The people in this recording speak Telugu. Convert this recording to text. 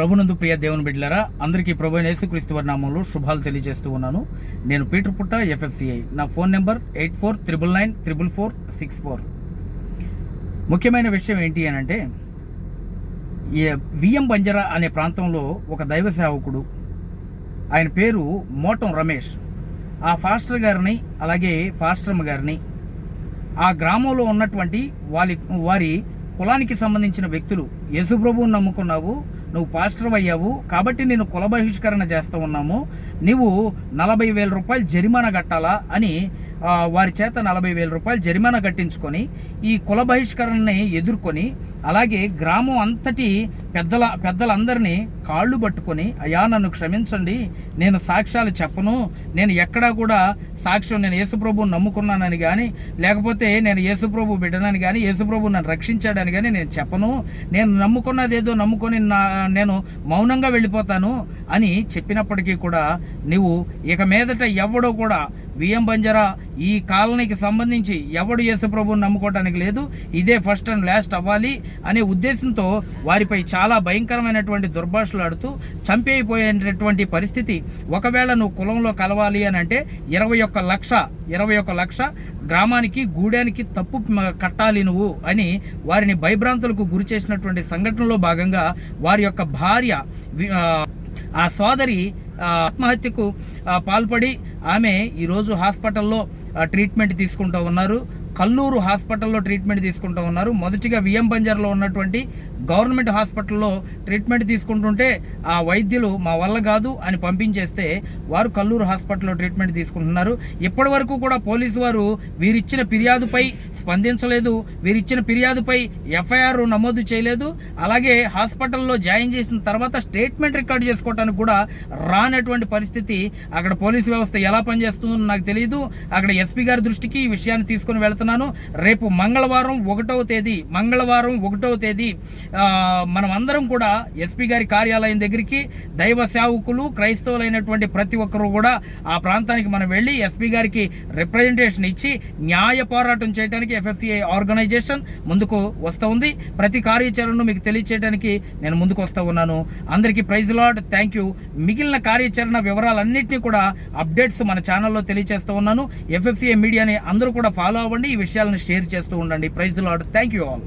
ప్రభునందు ప్రియ దేవుని బిడ్డలారా అందరికీ ప్రభు యేసుక్రీస్తు వారి నామంలో శుభాలు తెలియజేస్తూ ఉన్నాను. నేను పీటర్ పుట్ట ఎఫ్ఎఫ్సిఐ. నా phone number eight four triple nine triple four six four. ముఖ్యమైన విషయం ఏంటి అని అంటే విఎం బంజరా అనే ప్రాంతంలో ఒక దైవ సేవకుడు ఆయన పేరు మోటం రమేష్. ఆ ఫాస్టర్ గారిని అలాగే ఫాస్టర్మ గారిని ఆ గ్రామంలో ఉన్నటువంటి వారి వారి కులానికి సంబంధించిన వ్యక్తులు యేసుప్రభువుని నమ్ముకున్నావు నువ్వు పాస్టర్ అయ్యావు కాబట్టి నేను కుల బహిష్కరణ చేస్తూ ఉన్నాము. నువ్వు నలభై వేల రూపాయలు జరిమానా కట్టాలా అని వారి చేత నలభై వేల రూపాయలు జరిమానా కట్టించుకొని ఈ కుల బహిష్కరణని ఎదుర్కొని అలాగే గ్రామం అంతటి పెద్దల పెద్దలందరినీ కాళ్ళు పట్టుకొని అయ్యా నన్ను క్షమించండి నేను సాక్ష్యాలు చెప్పను నేను ఎక్కడా కూడా సాక్ష్యం నేను యేసుప్రభుని నమ్ముకున్నానని కానీ లేకపోతే నేను యేసుప్రభు బిడ్డనని కానీ యేసుప్రభు నన్ను రక్షించాడని కానీ నేను చెప్పను. నేను నమ్ముకున్నదేదో నమ్ముకొని నా నేను మౌనంగా వెళ్ళిపోతాను అని చెప్పినప్పటికీ కూడా నువ్వు ఇక మీదట ఎవడో కూడా విఎం బంజారా ఈ కాలనీకి సంబంధించి ఎవడు యేసుప్రభుని నమ్ముకోవటానికి లేదు. ఇదే ఫస్ట్ అండ్ లాస్ట్ అవ్వాలి. అనే ఉద్దేశంతో వారిపై చాలా భయంకరమైనటువంటి దుర్భాషలు ఆడుతూ చంపేయిపోయేటటువంటి పరిస్థితి. ఒకవేళ నువ్వు కులంలో కలవాలి అని అంటే ఇరవై ఒక్క లక్ష ఇరవై ఒక్క లక్ష గ్రామానికి గూడానికి తప్పు కట్టాలి నువ్వు అని వారిని భయభ్రాంతులకు గురి చేసినటువంటి సంఘటనలో భాగంగా వారి యొక్క భార్య ఆ, సోదరి ఆత్మహత్యకు పాల్పడి ఆమె ఈరోజు హాస్పిటల్లో ట్రీట్మెంట్ తీసుకుంటూ ఉన్నారు. కల్లూరు హాస్పిటల్లో ట్రీట్మెంట్ తీసుకుంటూ ఉన్నారు. మొదటిగా విఎం బంజార్లో ఉన్నటువంటి గవర్నమెంట్ హాస్పిటల్లో ట్రీట్మెంట్ తీసుకుంటుంటే ఆ వైద్యులు మా వల్ల కాదు అని పంపించేస్తే వారు కల్లూరు హాస్పిటల్లో ట్రీట్మెంట్ తీసుకుంటున్నారు. ఇప్పటి వరకు కూడా పోలీసు వారు వీరిచ్చిన ఫిర్యాదుపై స్పందించలేదు. వీరిచ్చిన ఫిర్యాదుపై ఎఫ్ఐఆర్ నమోదు చేయలేదు. అలాగే హాస్పిటల్లో జాయిన్ చేసిన తర్వాత స్టేట్మెంట్ రికార్డ్ చేసుకోవడానికి కూడా రానటువంటి పరిస్థితి అక్కడ పోలీసు వ్యవస్థ ఎలా పనిచేస్తుందో నాకు తెలియదు అక్కడ ఎస్పీ గారి దృష్టికి ఈ విషయాన్ని తీసుకుని వెళ్తున్నాను రేపు మంగళవారం ఒకటవ తేదీ మంగళవారం ఒకటవ తేదీ మనం అందరం కూడా ఎస్పీ గారి కార్యాలయం దగ్గరికి దైవ సేవకులు క్రైస్తవులైనటువంటి ప్రతి ఒక్కరూ కూడా ఆ ప్రాంతానికి మనం వెళ్ళి ఎస్పీ గారికి రిప్రజెంటేషన్ ఇచ్చి న్యాయ పోరాటం చేయడానికి ఎఫ్ఎఫ్సిఐ ఆర్గనైజేషన్ ముందుకు వస్తూ ఉంది. ప్రతి కార్యాచరణను మీకు తెలియచేయడానికి నేను ముందుకు వస్తూ ఉన్నాను. అందరికీ ప్రైజ్ లాడ్. Thank you. మిగిలిన కార్యాచరణ వివరాలన్నింటినీ కూడా అప్డేట్స్ మన ఛానల్లో తెలియజేస్తూ ఉన్నాను. ఎఫ్ఎఫ్సిఐ మీడియాని అందరూ కూడా ఫాలో అవ్వండి. ఈ విషయాలను షేర్ చేస్తూ ఉండండి. Praise Lord thank you all